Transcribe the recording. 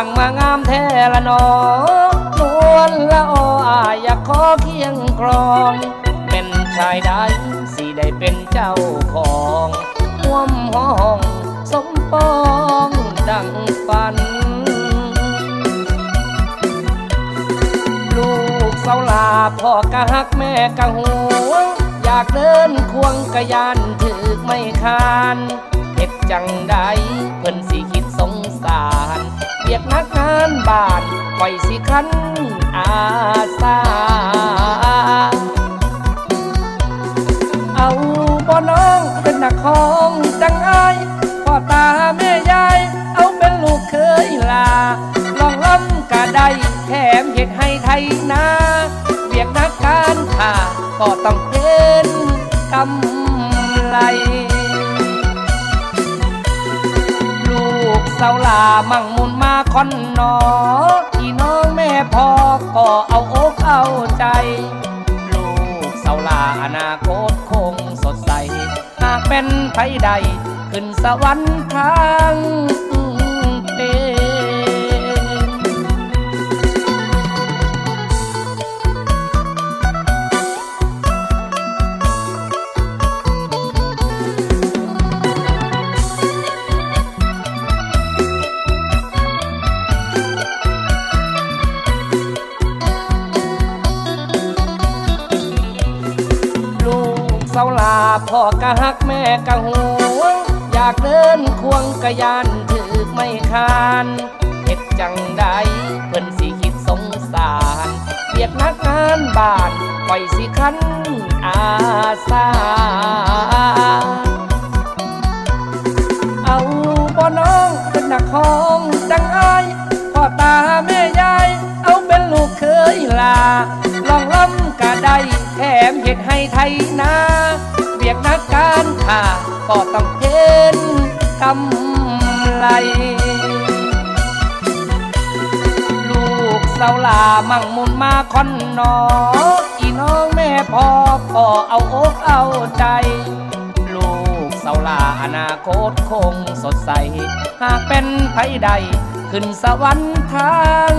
างมางามแท้ละนอนวลละออาอยากขอเคียงครอง เป็นชายใดสิได้เป็นเจ้าของห่วมห้องสมปองดังฝัน ลูกเสาลาพ่อกะฮักแม่กะหัวงอยากเดินควงกะยานถึกไม่คานเฮ็ดจังใดเพิ่นสิคิดสงสาร เบียดนักงานบานคอยสิคันอาสา เอาบ่น้องเป็นนักของจังอายพ่อตาแม่ยาย เอาเป็นลูกเคยลา ลองล้ำกะได้แถมเห็ดให้ไทยนาเวียกนักการข่าก็ต้องเป็นกำ สาลามั่งมุนมาคอนนอพี่น้องแม่พ่อก็เอาอกเอาใจ ลูกเสาลาอนาคตคงสดใส หากเป็นไผใด ขึ้นสวรรค์ทาง พ่อกะฮักแม่กะหวง อยากเดินควงกะยานถึกไม่คานเฮ็ดจังใดเพิ่นสิคิดสงสารเบียดนักงานบ้านปล่อยสิคันอาสาเอาบ่น้องเป็นนักของจังอายพ่อตาแม่ยาย เอาเป็นลูกเคยลา ลองล้ำกะได้แถมเห็ดให้ไทยนา ยกนักการข่าก็ต้องเห็นกำไร ลูกเสาลามั่งมุนมาคอนนออีน้องแม่พ่อก็เอาอกเอาใจ ลูกเสาลาอนาคตคงสดใส หากเป็นไผใด ขึ้นสวรรค์ทาง